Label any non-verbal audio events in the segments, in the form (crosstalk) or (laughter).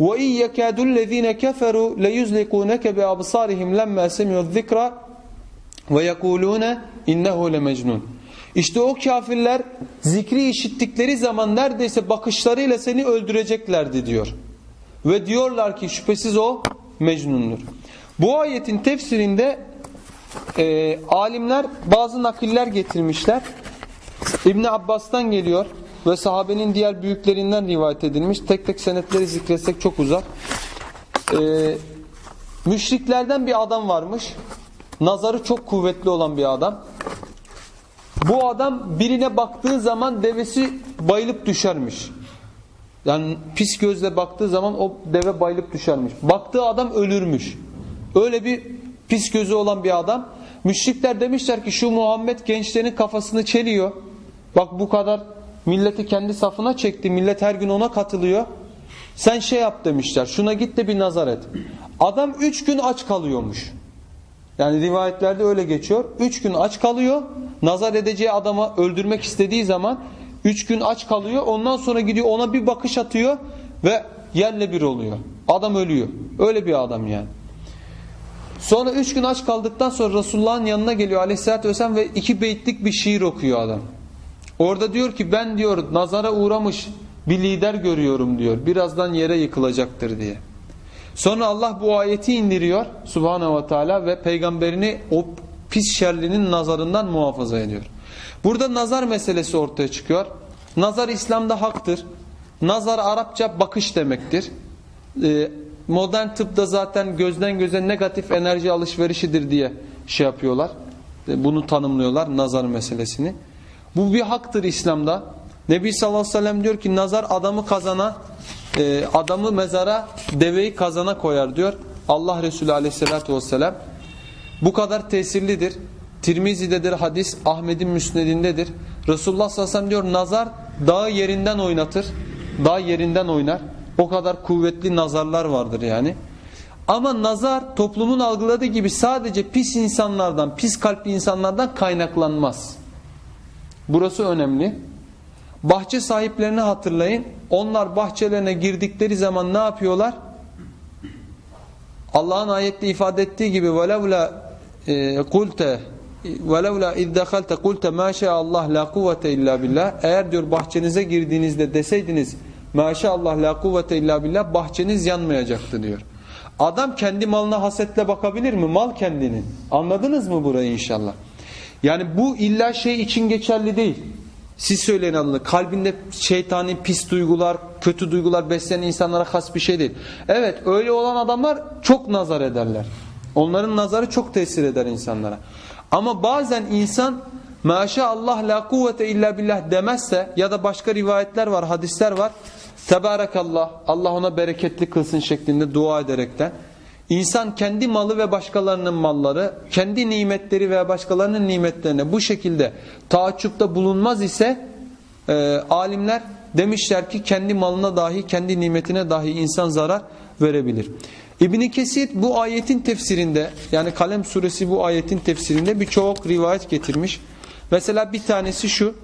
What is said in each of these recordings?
وَاِنْ يَكَادُ الَّذ۪ينَ كَفَرُوا لَيُزْلِقُونَكَ بِأَبْصَارِهِمْ لَمَّا سَمِعُوا الذِّكْرَ وَيَقُولُونَ اِنَّهُ لَمَجْنُونَ İşte o kafirler zikri işittikleri zaman neredeyse bakışlarıyla seni öldüreceklerdi diyor. Ve diyorlar ki şüphesiz o Mecnun'dur. Bu ayetin tefsirinde e, alimler bazı nakiller getirmişler. İbni Abbas'tan geliyor ve sahabenin diğer büyüklerinden rivayet edilmiş. Tek tek senetleri zikretsek çok uzak. E, müşriklerden bir adam varmış. Nazarı çok kuvvetli olan bir adam. Bu adam birine baktığı zaman devesi bayılıp düşermiş. Yani pis gözle baktığı zaman o deve bayılıp düşermiş. Baktığı adam ölürmüş. Öyle bir pis gözü olan bir adam. Müşrikler demişler ki şu Muhammed gençlerin kafasını çeliyor. Bak bu kadar milleti kendi safına çekti. Millet her gün ona katılıyor. Sen şey yap demişler. Şuna git de bir nazar et. Adam üç gün aç kalıyormuş. Yani rivayetlerde öyle geçiyor. Üç gün aç kalıyor. Nazar edeceği adama öldürmek istediği zaman üç gün aç kalıyor. Ondan sonra gidiyor ona bir bakış atıyor ve yerle bir oluyor. Adam ölüyor. Öyle bir adam yani. Sonra üç gün aç kaldıktan sonra Resulullah'ın yanına geliyor aleyhissalatü vesselam ve iki beytlik bir şiir okuyor adam. Orada diyor ki ben diyor nazara uğramış bir lider görüyorum diyor. Birazdan yere yıkılacaktır diye. Sonra Allah bu ayeti indiriyor Subhanahu ve Teala ve peygamberini o pis şerlinin nazarından muhafaza ediyor. Burada nazar meselesi ortaya çıkıyor. Nazar İslam'da haktır. Nazar Arapça bakış demektir. Ee, modern tıpta zaten gözden göze negatif enerji alışverişidir diye şey yapıyorlar. Ee, bunu tanımlıyorlar nazar meselesini. Bu bir haktır İslam'da. Nebi sallallahu aleyhi ve sellem diyor ki nazar adamı kazana, e, adamı mezara, deveyi kazana koyar diyor. Allah Resulü aleyhissalatü vesselam. Bu kadar tesirlidir. Tirmizi'dedir hadis, Ahmet'in müsnedindedir. Resulullah sallallahu aleyhi ve sellem diyor nazar dağı yerinden oynatır. Dağ yerinden oynar. O kadar kuvvetli nazarlar vardır yani. Ama nazar toplumun algıladığı gibi sadece pis insanlardan, pis kalpli insanlardan kaynaklanmaz. Burası önemli. Bahçe sahiplerini hatırlayın. Onlar bahçelerine girdikleri zaman ne yapıyorlar? Allah'ın ayette ifade ettiği gibi وَلَوْلَا قُلْتَ وَلَوْلَا اِذْ دَخَلْتَ قُلْتَ مَا شَاءَ اللّٰهِ لَا قُوَّةَ اِلَّا بِاللّٰهِ Eğer diyor bahçenize girdiğinizde deseydiniz Maşallah la kuvvete illa billah bahçeniz yanmayacaktı diyor. Adam kendi malına hasetle bakabilir mi? Mal kendinin. Anladınız mı burayı inşallah? Yani bu illa şey için geçerli değil. Siz söyleyin anını. Kalbinde şeytani pis duygular, kötü duygular besleyen insanlara has bir şey değil. Evet öyle olan adamlar çok nazar ederler. Onların nazarı çok tesir eder insanlara. Ama bazen insan maşallah la kuvvete illa billah demezse ya da başka rivayetler var, hadisler var. Tebarekallah Allah ona bereketli kılsın şeklinde dua ederekten. İnsan kendi malı ve başkalarının malları, kendi nimetleri veya başkalarının nimetlerine bu şekilde taaccupta bulunmaz ise e, alimler demişler ki kendi malına dahi, kendi nimetine dahi insan zarar verebilir. İbn Kesir bu ayetin tefsirinde yani Kalem suresi bu ayetin tefsirinde birçok rivayet getirmiş. Mesela bir tanesi şu.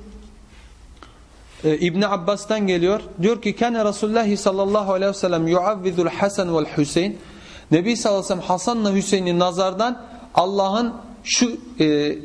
Ee, İbn Abbas'tan geliyor. Diyor ki kene Resulullah sallallahu aleyhi ve sellem yuavvizul Hasan vel Hüseyin. Nebi sallallahu aleyhi ve sellem Hasan'la Hüseyin'i nazardan Allah'ın şu e,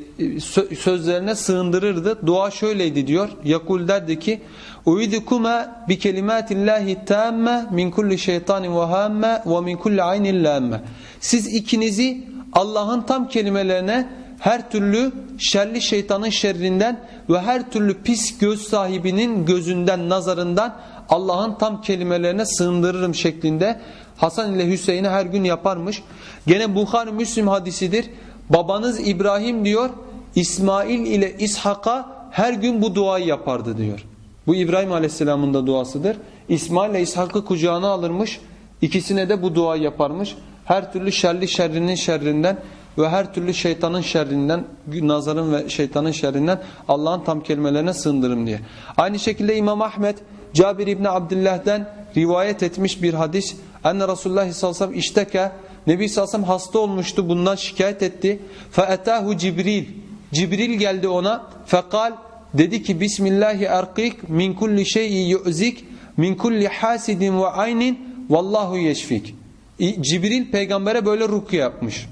sözlerine sığındırırdı. Dua şöyleydi diyor. Yakul derdi ki Uidukuma bi kelimatillahi tamme min kulli şeytanin ve hamme ve min kulli aynin lamme. Siz ikinizi Allah'ın tam kelimelerine her türlü şerli şeytanın şerrinden ve her türlü pis göz sahibinin gözünden, nazarından Allah'ın tam kelimelerine sığındırırım şeklinde Hasan ile Hüseyin'e her gün yaparmış. Gene Bukhari Müslim hadisidir. Babanız İbrahim diyor İsmail ile İshak'a her gün bu duayı yapardı diyor. Bu İbrahim Aleyhisselam'ın da duasıdır. İsmail ile İshak'ı kucağına alırmış. İkisine de bu duayı yaparmış. Her türlü şerli şerrinin şerrinden ve her türlü şeytanın şerrinden, nazarın ve şeytanın şerrinden Allah'ın tam kelimelerine sığındırım diye. Aynı şekilde İmam Ahmet Cabir İbni Abdillah'den rivayet etmiş bir hadis. Enne Resulullah sallallahu aleyhi ve sellem işteke Nebi sallallahu aleyhi ve sellem hasta olmuştu bundan şikayet etti. Feetahu Cibril Cibril geldi ona fekal dedi ki Bismillahi erkik min kulli şey'i yu'zik min kulli hasidin ve aynin vallahu yeşfik. Cibril peygambere böyle rukiye yapmış.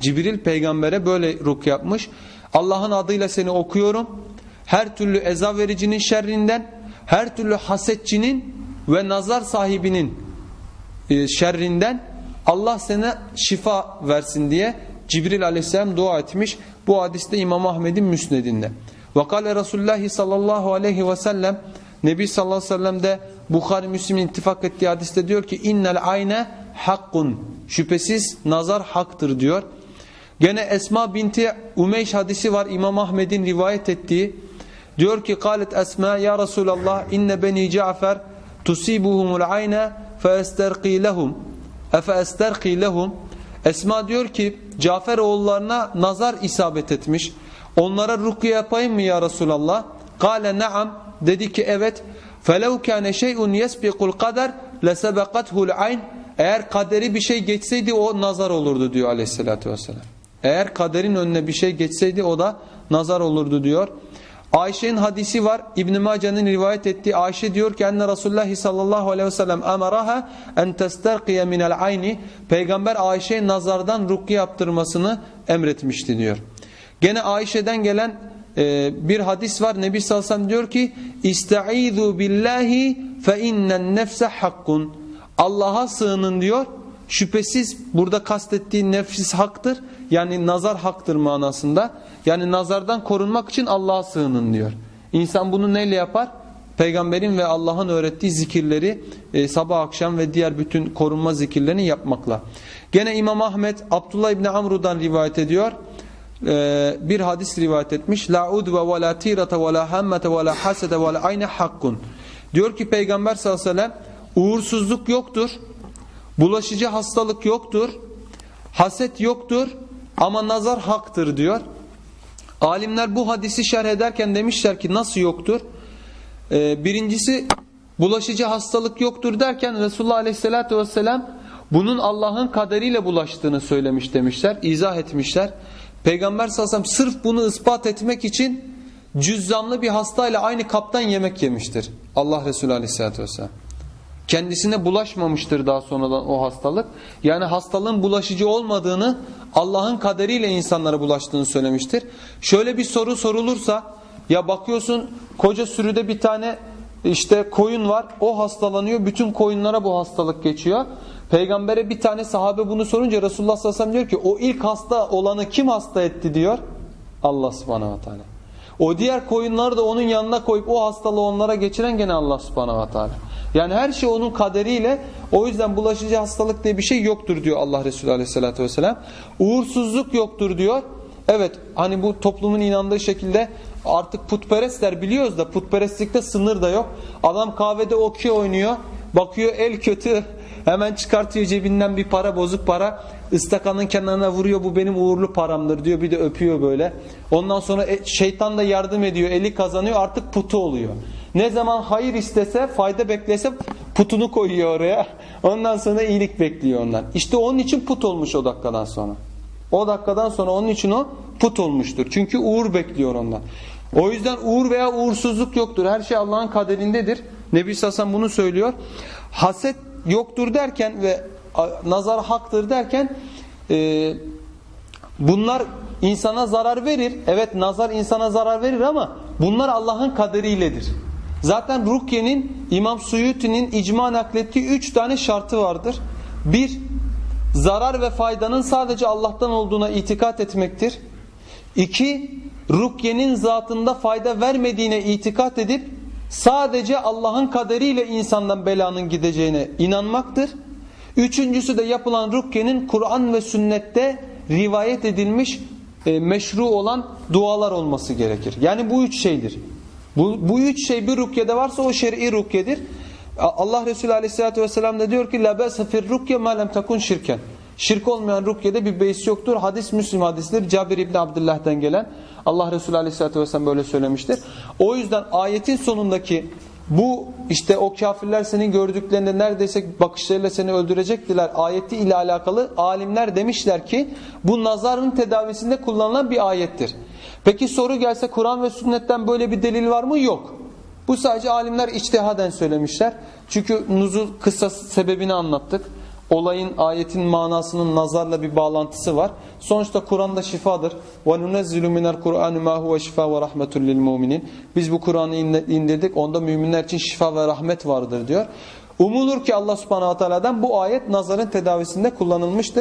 Cibril peygambere böyle rukiye yapmış. Allah'ın adıyla seni okuyorum. Her türlü eza vericinin şerrinden, her türlü hasetçinin ve nazar sahibinin şerrinden Allah sana şifa versin diye Cibril aleyhisselam dua etmiş. Bu hadiste İmam Ahmed'in müsnedinde. Ve kale Resulullah sallallahu aleyhi ve sellem Nebi sallallahu aleyhi ve sellem de Bukhari Müslim'in ittifak ettiği hadiste diyor ki innel ayne hakkun şüphesiz nazar haktır diyor. Gene Esma binti Umeyş hadisi var İmam Ahmed'in rivayet ettiği. Diyor ki kalet Esma ya Resulallah inne beni Cafer tusibuhumul ayna fe esterqi lehum efe esterqi lehum Esma diyor ki Cafer oğullarına nazar isabet etmiş. Onlara rukiye yapayım mı ya Resulallah? Kale naam dedi ki evet. فَلَوْ كَانَ شَيْءٌ يَسْبِقُ الْقَدَرِ لَسَبَقَتْهُ الْعَيْنِ Eğer kaderi bir şey geçseydi o nazar olurdu diyor aleyhissalatü vesselam. Eğer kaderin önüne bir şey geçseydi o da nazar olurdu diyor. Ayşe'nin hadisi var. İbn Mace'nin rivayet ettiği Ayşe diyor ki enne Resulullah sallallahu aleyhi ve sellem emaraha en testerqiye minel ayni. Peygamber Ayşe'ye nazardan rukiye yaptırmasını emretmişti diyor. Gene Ayşe'den gelen e, bir hadis var. Nebi sallallahu aleyhi diyor ki İstaizu billahi fe innen nefse hakkun. Allah'a sığının diyor. Şüphesiz burada kastettiği nefis haktır. Yani nazar haktır manasında. Yani nazardan korunmak için Allah'a sığının diyor. İnsan bunu neyle yapar? Peygamberin ve Allah'ın öğrettiği zikirleri e, sabah akşam ve diğer bütün korunma zikirlerini yapmakla. Gene İmam Ahmet Abdullah İbni Amru'dan rivayet ediyor. E, bir hadis rivayet etmiş. La udve ve la tirete ve la hammete ve la hasede ve la ayne hakkun. Diyor ki Peygamber sallallahu aleyhi ve sellem uğursuzluk yoktur. Bulaşıcı hastalık yoktur. Haset yoktur. Ama nazar haktır diyor. Alimler bu hadisi şerh ederken demişler ki nasıl yoktur? Ee, birincisi bulaşıcı hastalık yoktur derken Resulullah Aleyhisselatü Vesselam bunun Allah'ın kaderiyle bulaştığını söylemiş demişler, izah etmişler. Peygamber sallallahu aleyhi ve sellem sırf bunu ispat etmek için cüzzamlı bir hastayla aynı kaptan yemek yemiştir. Allah Resulü Aleyhisselatü Vesselam. Kendisine bulaşmamıştır daha sonradan o hastalık. Yani hastalığın bulaşıcı olmadığını Allah'ın kaderiyle insanlara bulaştığını söylemiştir. Şöyle bir soru sorulursa ya bakıyorsun koca sürüde bir tane işte koyun var o hastalanıyor bütün koyunlara bu hastalık geçiyor. Peygambere bir tane sahabe bunu sorunca Resulullah sallallahu aleyhi ve sellem diyor ki o ilk hasta olanı kim hasta etti diyor. Allah subhanahu wa ta'ala. O diğer koyunları da onun yanına koyup o hastalığı onlara geçiren gene Allah subhanahu wa. Yani her şey onun kaderiyle o yüzden bulaşıcı hastalık diye bir şey yoktur diyor Allah Resulü aleyhissalatü vesselam. Uğursuzluk yoktur diyor. Evet hani bu toplumun inandığı şekilde artık putperestler biliyoruz da putperestlikte sınır da yok. Adam kahvede okey oynuyor. Bakıyor el kötü hemen çıkartıyor cebinden bir para bozuk para ıstakanın kenarına vuruyor bu benim uğurlu paramdır diyor bir de öpüyor böyle. Ondan sonra e, şeytan da yardım ediyor eli kazanıyor artık putu oluyor. Ne zaman hayır istese fayda beklese putunu koyuyor oraya. (laughs) Ondan sonra iyilik bekliyor ondan. İşte onun için put olmuş o dakikadan sonra. O dakikadan sonra onun için o put olmuştur. Çünkü uğur bekliyor ondan. O yüzden uğur veya uğursuzluk yoktur. Her şey Allah'ın kaderindedir. Nebi Sassan bunu söylüyor. Haset yoktur derken ve nazar haktır derken e, bunlar insana zarar verir. Evet nazar insana zarar verir ama bunlar Allah'ın kaderiyledir. Zaten Rukiye'nin İmam Suyuti'nin icma naklettiği üç tane şartı vardır. Bir, zarar ve faydanın sadece Allah'tan olduğuna itikat etmektir. İki, Rukiye'nin zatında fayda vermediğine itikat edip sadece Allah'ın kaderiyle insandan belanın gideceğine inanmaktır. Üçüncüsü de yapılan Rukiye'nin Kur'an ve sünnette rivayet edilmiş e, meşru olan dualar olması gerekir. Yani bu üç şeydir. Bu, bu üç şey bir rukyede varsa o şer'i rukyedir. Allah Resulü Aleyhisselatü Vesselam da diyor ki la ba'se fir rukye ma lem takun şirken. Şirk olmayan rukyede bir beis yoktur. Hadis Müslim hadisleri Cabir İbni Abdullah'dan gelen Allah Resulü Aleyhisselatü Vesselam böyle söylemiştir. O yüzden ayetin sonundaki bu işte o kafirler seni gördüklerinde neredeyse bakışlarıyla seni öldürecektiler ayeti ile alakalı alimler demişler ki bu nazarın tedavisinde kullanılan bir ayettir. Peki soru gelse Kur'an ve sünnetten böyle bir delil var mı? Yok. Bu sadece alimler içtihaden söylemişler. Çünkü nuzul kısa sebebini anlattık olayın ayetin manasının nazarla bir bağlantısı var. Sonuçta Kur'an da şifadır. وَنُنَزِّلُ مِنَ الْقُرْآنِ مَا هُوَ شِفَا وَرَحْمَةٌ لِلْمُؤْمِنِينَ Biz bu Kur'an'ı indirdik. Onda müminler için şifa ve rahmet vardır diyor. Umulur ki Allah subhanahu teala'dan bu ayet nazarın tedavisinde kullanılmıştır.